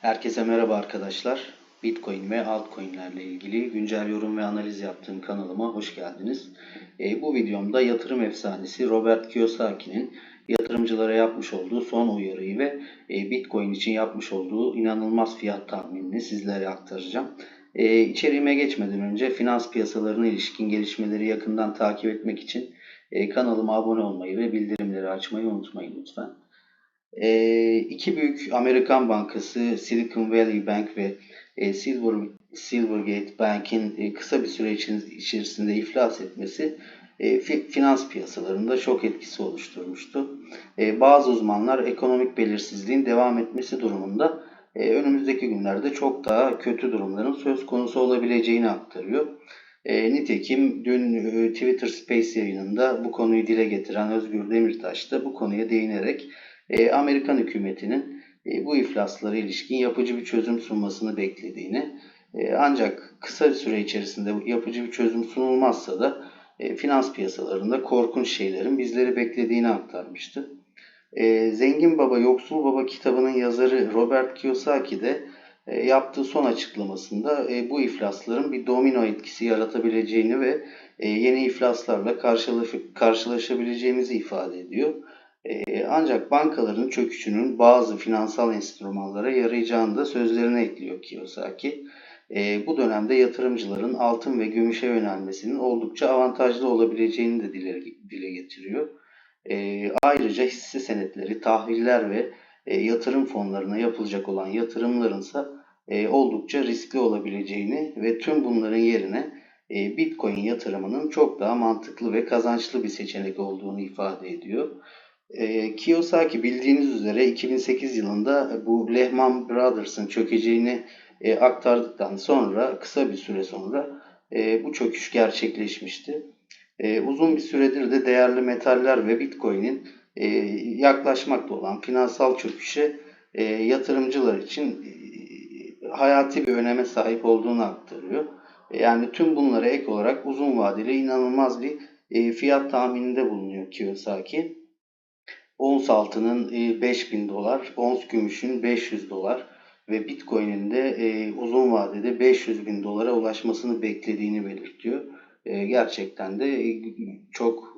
Herkese merhaba arkadaşlar. Bitcoin ve altcoin'lerle ilgili güncel yorum ve analiz yaptığım kanalıma hoş geldiniz. E, bu videomda yatırım efsanesi Robert Kiyosaki'nin yatırımcılara yapmış olduğu son uyarıyı ve e, Bitcoin için yapmış olduğu inanılmaz fiyat tahminini sizlere aktaracağım. E, içeriğime geçmeden önce finans piyasalarına ilişkin gelişmeleri yakından takip etmek için e, kanalıma abone olmayı ve bildirimleri açmayı unutmayın lütfen. E, iki büyük Amerikan bankası Silicon Valley Bank ve e, Silver, Silvergate Bank'in e, kısa bir süre içerisinde iflas etmesi e, fi, finans piyasalarında şok etkisi oluşturmuştu. E, bazı uzmanlar ekonomik belirsizliğin devam etmesi durumunda e, önümüzdeki günlerde çok daha kötü durumların söz konusu olabileceğini aktarıyor. E, nitekim dün e, Twitter Space yayınında bu konuyu dile getiren Özgür Demirtaş da bu konuya değinerek e, Amerikan hükümetinin e, bu iflaslara ilişkin yapıcı bir çözüm sunmasını beklediğini e, ancak kısa bir süre içerisinde yapıcı bir çözüm sunulmazsa da e, finans piyasalarında korkunç şeylerin bizleri beklediğini aktarmıştı. E, Zengin Baba Yoksul Baba kitabının yazarı Robert Kiyosaki de e, yaptığı son açıklamasında e, bu iflasların bir domino etkisi yaratabileceğini ve e, yeni iflaslarla karşılaş karşılaşabileceğimizi ifade ediyor. Ee, ancak bankaların çöküşünün bazı finansal enstrümanlara yarayacağını da sözlerine ekliyor Kiyosaki. Ee, bu dönemde yatırımcıların altın ve gümüşe yönelmesinin oldukça avantajlı olabileceğini de dile, getiriyor. Ee, ayrıca hisse senetleri, tahviller ve e, yatırım fonlarına yapılacak olan yatırımların ise e, oldukça riskli olabileceğini ve tüm bunların yerine e, Bitcoin yatırımının çok daha mantıklı ve kazançlı bir seçenek olduğunu ifade ediyor. E, Kiyosaki bildiğiniz üzere 2008 yılında bu Lehman Brothers'ın çökeceğini e, aktardıktan sonra kısa bir süre sonra e, bu çöküş gerçekleşmişti. E, uzun bir süredir de değerli metaller ve Bitcoin'in e, yaklaşmakta olan finansal çöküşe e, yatırımcılar için e, hayati bir öneme sahip olduğunu aktarıyor. E, yani tüm bunlara ek olarak uzun vadeli inanılmaz bir e, fiyat tahmininde bulunuyor Kiyosaki. Ons altının 5000 e, dolar, ons gümüşün 500 dolar ve Bitcoin'in de e, uzun vadede 500 bin dolara ulaşmasını beklediğini belirtiyor. E, gerçekten de çok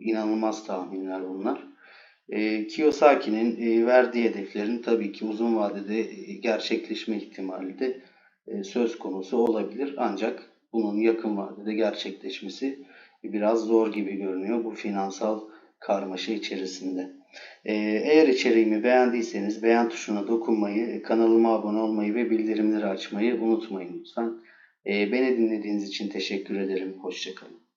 inanılmaz tahminler bunlar. Kiyosaki'nin verdiği hedeflerin tabii ki uzun vadede gerçekleşme ihtimali de söz konusu olabilir. Ancak bunun yakın vadede gerçekleşmesi biraz zor gibi görünüyor bu finansal karmaşa içerisinde. Ee, eğer içeriğimi beğendiyseniz beğen tuşuna dokunmayı, kanalıma abone olmayı ve bildirimleri açmayı unutmayın lütfen. Ee, beni dinlediğiniz için teşekkür ederim. Hoşçakalın.